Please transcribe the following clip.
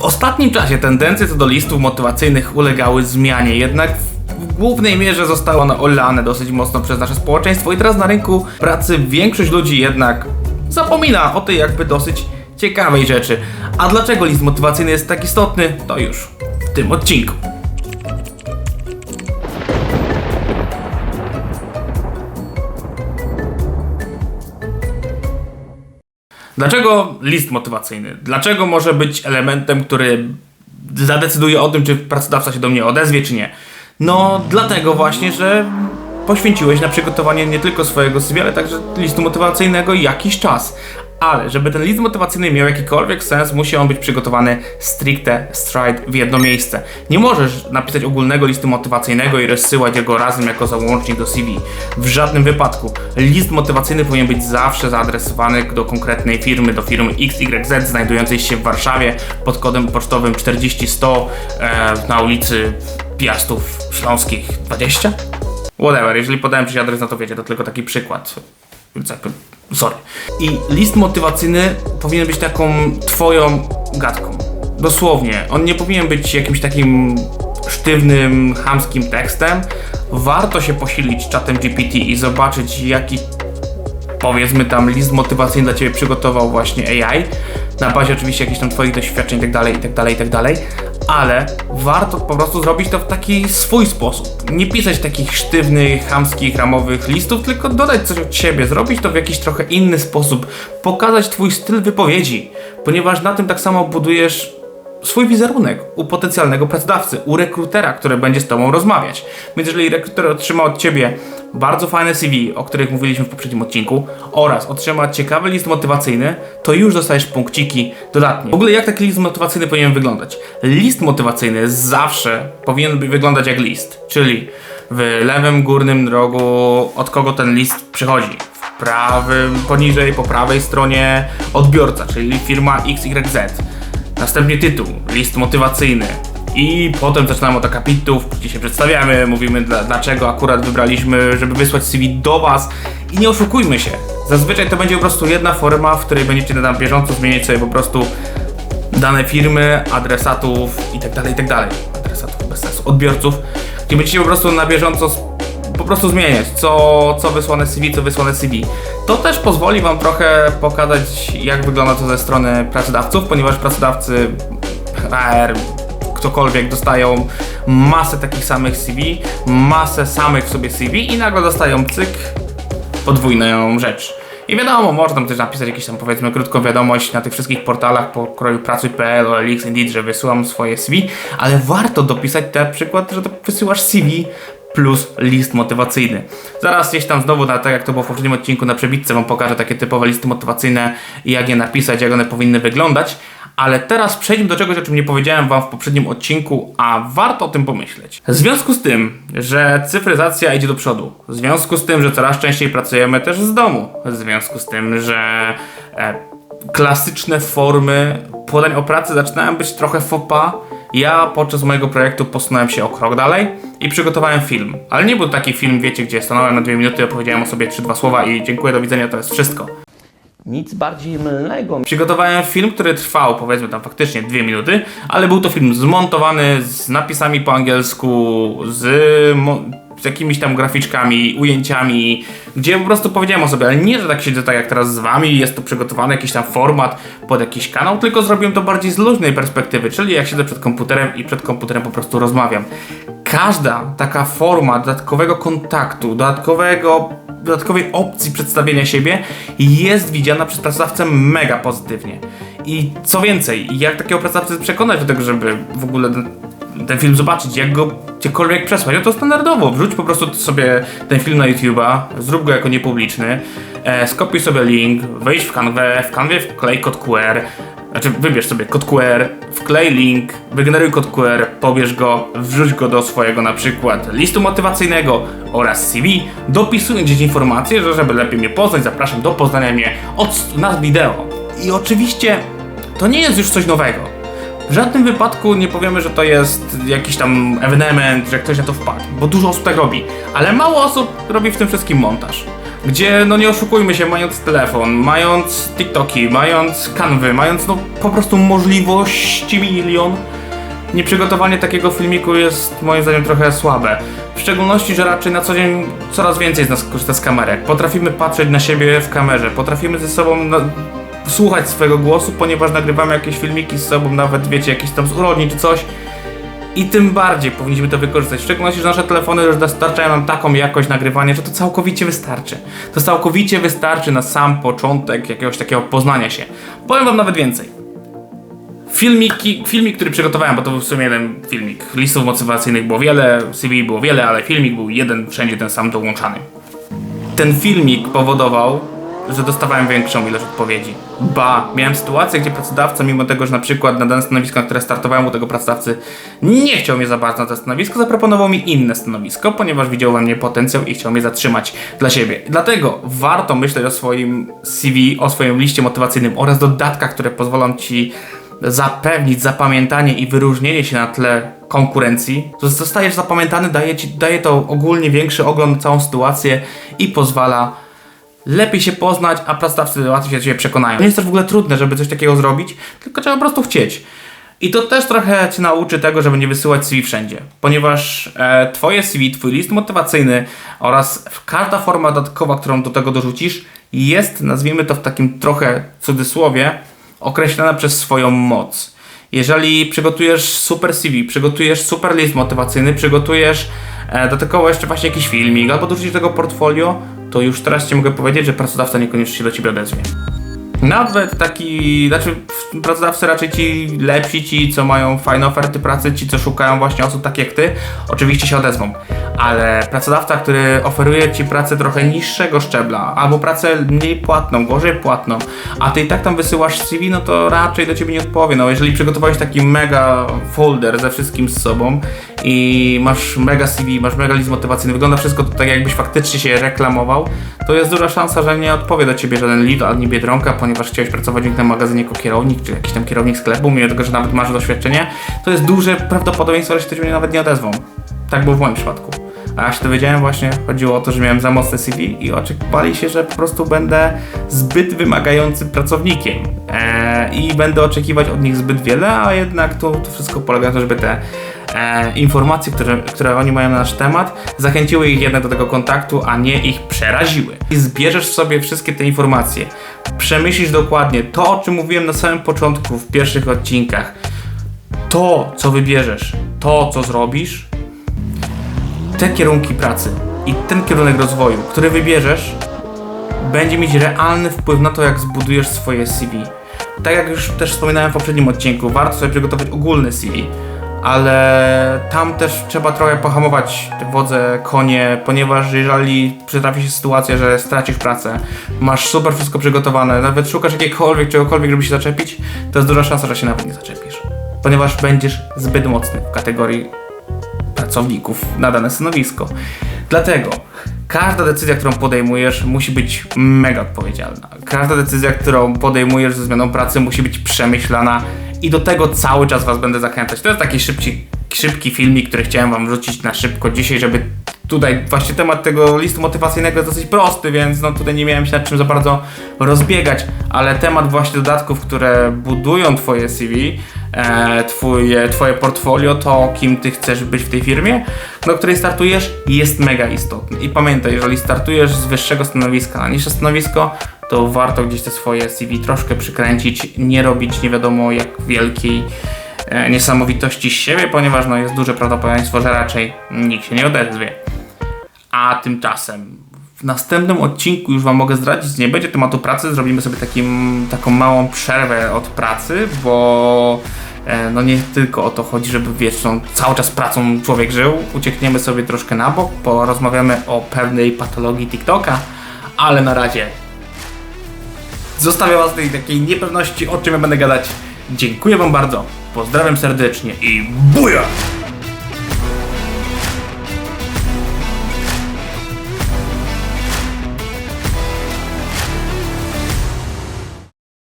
W ostatnim czasie tendencje co do listów motywacyjnych ulegały zmianie, jednak w głównej mierze zostały one olane dosyć mocno przez nasze społeczeństwo i teraz na rynku pracy większość ludzi jednak zapomina o tej jakby dosyć ciekawej rzeczy. A dlaczego list motywacyjny jest tak istotny, to już w tym odcinku. Dlaczego list motywacyjny? Dlaczego może być elementem, który zadecyduje o tym, czy pracodawca się do mnie odezwie, czy nie? No, dlatego właśnie, że poświęciłeś na przygotowanie nie tylko swojego CV, ale także listu motywacyjnego jakiś czas. Ale żeby ten list motywacyjny miał jakikolwiek sens, musi on być przygotowany stricte, straight w jedno miejsce. Nie możesz napisać ogólnego listu motywacyjnego i rozsyłać go razem jako załącznik do CV. W żadnym wypadku. List motywacyjny powinien być zawsze zaadresowany do konkretnej firmy, do firmy XYZ znajdującej się w Warszawie pod kodem pocztowym 40100 e, na ulicy Piastów Śląskich 20? Whatever, jeżeli podałem Ci adres, no to wiecie, to tylko taki przykład. Więc sorry. I list motywacyjny powinien być taką Twoją gadką. Dosłownie. On nie powinien być jakimś takim sztywnym, chamskim tekstem. Warto się posilić czatem GPT i zobaczyć, jaki powiedzmy tam list motywacyjny dla Ciebie przygotował właśnie AI, na bazie oczywiście jakichś tam Twoich doświadczeń itd., itd., itd., ale warto po prostu zrobić to w taki swój sposób. Nie pisać takich sztywnych, chamskich, ramowych listów, tylko dodać coś od siebie, zrobić to w jakiś trochę inny sposób, pokazać Twój styl wypowiedzi, ponieważ na tym tak samo budujesz swój wizerunek u potencjalnego pracodawcy, u rekrutera, który będzie z Tobą rozmawiać. Więc jeżeli rekruter otrzyma od Ciebie bardzo fajne CV, o których mówiliśmy w poprzednim odcinku, oraz otrzyma ciekawy list motywacyjny, to już dostajesz punkciki dodatnie. W ogóle jak taki list motywacyjny powinien wyglądać? List motywacyjny zawsze powinien wyglądać jak list, czyli w lewym górnym rogu od kogo ten list przychodzi. W prawym, poniżej, po prawej stronie odbiorca, czyli firma XYZ. Następnie tytuł, list motywacyjny. I potem zaczynamy od akapitów, gdzie się przedstawiamy, mówimy dla, dlaczego akurat wybraliśmy, żeby wysłać CV do Was. I nie oszukujmy się, zazwyczaj to będzie po prostu jedna forma, w której będziecie na bieżąco zmieniać sobie po prostu dane firmy, adresatów itd., itd. Adresatów bez sensu, odbiorców, gdzie będziecie po prostu na bieżąco po prostu zmieniać, co, co wysłane CV, co wysłane CV. To też pozwoli Wam trochę pokazać, jak wygląda to ze strony pracodawców, ponieważ pracodawcy HR, ktokolwiek dostają masę takich samych CV, masę samych w sobie CV i nagle dostają cyk, podwójną rzecz. I wiadomo, można też napisać jakieś tam powiedzmy krótką wiadomość na tych wszystkich portalach po kroju pracuj.pl, OLX, Indeed, że wysyłam swoje CV, ale warto dopisać na przykład, że to wysyłasz CV plus list motywacyjny. Zaraz gdzieś tam znowu, na, tak jak to było w poprzednim odcinku na przebitce, wam pokażę takie typowe listy motywacyjne jak je napisać, jak one powinny wyglądać. Ale teraz przejdźmy do czegoś, o czym nie powiedziałem Wam w poprzednim odcinku, a warto o tym pomyśleć. W związku z tym, że cyfryzacja idzie do przodu, w związku z tym, że coraz częściej pracujemy też z domu, w związku z tym, że e, klasyczne formy podań o pracy zaczynają być trochę fopa, ja podczas mojego projektu posunąłem się o krok dalej i przygotowałem film. Ale nie był taki film, wiecie, gdzie stanąłem na dwie minuty, opowiedziałem o sobie trzy, dwa słowa i dziękuję, do widzenia, to jest wszystko. Nic bardziej mylnego. Przygotowałem film, który trwał powiedzmy tam faktycznie dwie minuty, ale był to film zmontowany z napisami po angielsku, z, z jakimiś tam graficzkami, ujęciami, gdzie po prostu powiedziałem o sobie, ale nie, że tak siedzę tak jak teraz z wami, jest to przygotowany jakiś tam format pod jakiś kanał, tylko zrobiłem to bardziej z luźnej perspektywy, czyli jak siedzę przed komputerem i przed komputerem po prostu rozmawiam. Każda taka forma dodatkowego kontaktu, dodatkowego dodatkowej opcji przedstawienia siebie jest widziana przez pracodawcę mega pozytywnie. I co więcej, jak takiego pracodawcę przekonać do tego, żeby w ogóle ten, film zobaczyć, jak go gdziekolwiek przesłać, no to standardowo, wrzuć po prostu sobie ten film na YouTube'a, zrób go jako niepubliczny, e, skopiuj sobie link, wejdź w kanwę, w kanwie wklej kod QR, znaczy wybierz sobie kod QR, wklej link, wygeneruj kod QR, pobierz go, wrzuć go do swojego na przykład listu motywacyjnego oraz CV, dopisuj gdzieś informacje, że żeby lepiej mnie poznać, zapraszam do poznania mnie od nas wideo. I oczywiście to nie jest już coś nowego. W żadnym wypadku nie powiemy, że to jest jakiś tam ewenement, że ktoś na to wpadł, bo dużo osób tak robi, ale mało osób robi w tym wszystkim montaż. gdzie, no nie oszukujmy się, mając telefon, mając TikToki, mając kanwy, mając no po prostu możliwości milion, nieprzygotowanie takiego filmiku jest moim zdaniem trochę słabe. W szczególności, że raczej na co dzień coraz więcej z nas korzysta z kamerek. Potrafimy patrzeć na siebie w kamerze, potrafimy ze sobą na, słuchać swojego głosu, ponieważ nagrywamy jakieś filmiki z sobą, nawet wiecie, jakieś tam z urodnin czy coś. I tym bardziej powinniśmy to wykorzystać. W szczególności, że nasze telefony już dostarczają nam taką jakość nagrywania, że to całkowicie wystarczy. To całkowicie wystarczy na sam początek jakiegoś takiego poznania się. Powiem wam nawet więcej. Filmiki, filmik, który przygotowałem, bo to był w sumie jeden filmik. Listów motywacyjnych było wiele, CV było wiele, ale filmik był jeden, wszędzie ten sam dołączany. Ten filmik powodował, że dostawałem większą ilość odpowiedzi. Ba, miałem sytuację, gdzie pracodawca, mimo tego, że na przykład na dane stanowisko, na które startowałem u tego pracodawcy, nie chciał mnie za bardzo na to stanowisko, zaproponował mi inne stanowisko, ponieważ widział we mnie potencjał i chciał mnie zatrzymać dla siebie. Dlatego warto myśleć o swoim CV, o swoim liście motywacyjnym oraz dodatkach, które pozwolą ci zapewnić zapamiętanie i wyróżnienie się na tle konkurencji, zostajesz zapamiętany, daje, ci, daje to ogólnie większy ogląd całą sytuację i pozwala lepiej się poznać, a pracodawcy łatwiej się do ciebie przekonają. Nie jest też w ogóle trudne, żeby coś takiego zrobić, tylko trzeba po prostu chcieć. I to też trochę cię nauczy tego, żeby nie wysyłać CV wszędzie, ponieważ e, twoje CV, twój list motywacyjny oraz każda forma dodatkowa, którą do tego dorzucisz, jest, nazwijmy to w takim trochę cudzysłowie, określona przez swoją moc. Jeżeli przygotujesz super CV, przygotujesz super list motywacyjny, przygotujesz e, dodatkowo jeszcze właśnie jakiś filmik albo dorzucisz do tego portfolio, to już teraz Ci mogę powiedzieć, że pracodawca niekoniecznie się do Ciebie odezwie. Nawet taki, znaczy pracodawcy raczej ci lepsi, ci co mają fajne oferty pracy, ci co szukają właśnie osób takich jak ty, oczywiście się odezwą. Ale pracodawca, który oferuje ci pracę trochę niższego szczebla, albo pracę mniej płatną, gorzej płatną, a ty i tak tam wysyłasz CV, no to raczej do ciebie nie odpowie. No jeżeli przygotowałeś taki mega folder ze wszystkim z sobą i masz mega CV, masz mega list motywacyjny, wygląda wszystko tak jakbyś faktycznie się reklamował, to jest duża szansa, że nie odpowie do ciebie żaden lead ani Biedronka, ponieważ chciałeś pracować tym magazynie jako kierownik, czy jakiś tam kierownik sklepu, mimo tego, że nawet masz doświadczenie, to jest duże prawdopodobieństwo, że się do ciebie nawet nie odezwą. Tak było w moim przypadku. A ja się dowiedziałem właśnie, chodziło o to, że miałem za mocne CV i oczekiwali się, że po prostu będę zbyt wymagającym pracownikiem eee, i będę oczekiwać od nich zbyt wiele, a jednak to, to wszystko polega na tym, żeby te e, informacje, które, które oni mają na nasz temat, zachęciły ich jednak do tego kontaktu, a nie ich przeraziły. I zbierzesz sobie wszystkie te informacje, przemyślisz dokładnie to, o czym mówiłem na samym początku, w pierwszych odcinkach. To, co wybierzesz, to, co zrobisz, te kierunki pracy i ten kierunek rozwoju, który wybierzesz, będzie mieć realny wpływ na to, jak zbudujesz swoje CV. Tak jak już też wspominałem w poprzednim odcinku, warto sobie przygotować ogólne CV, ale tam też trzeba trochę pohamować wodze, konie, ponieważ jeżeli przytrafi się sytuacja, że stracisz pracę, masz super wszystko przygotowane, nawet szukasz jakiegokolwiek, czegokolwiek, żeby się zaczepić, to jest duża szansa, że się nawet nie zaczepisz. Ponieważ będziesz zbyt mocny w kategorii pracowników na dane stanowisko. Dlatego każda decyzja, którą podejmujesz, musi być mega odpowiedzialna. Każda decyzja, którą podejmujesz ze zmianą pracy, musi być przemyślana i do tego cały czas Was będę zachęcać. To jest taki szybki, szybki filmik, który chciałem Wam wrzucić na szybko dzisiaj, żeby tutaj właśnie temat tego listu motywacyjnego jest dosyć prosty, więc no tutaj nie miałem się nad czym za bardzo rozbiegać, ale temat właśnie dodatków, które budują Twoje CV, e, twoje, twoje portfolio, to kim Ty chcesz być w tej firmie, do której startujesz, jest mega istotny. I pamiętaj, jeżeli startujesz z wyższego stanowiska na niższe stanowisko, to warto gdzieś te swoje CV troszkę przykręcić, nie robić nie wiadomo jak wielkiej e, niesamowitości z siebie, ponieważ no, jest duże prawdopodobieństwo, że raczej nikt się nie odezwie. A tymczasem w następnym odcinku już Wam mogę zdradzić, nie będzie tematu pracy, zrobimy sobie takim, taką małą przerwę od pracy, bo e, no nie tylko o to chodzi, żeby wieczną, cały czas pracą człowiek żył. Uciekniemy sobie troszkę na bok, porozmawiamy o pewnej patologii TikToka, ale na razie zostawiam Was tej takiej niepewności, o czym ja będę gadać. Dziękuję Wam bardzo, pozdrawiam serdecznie i buja!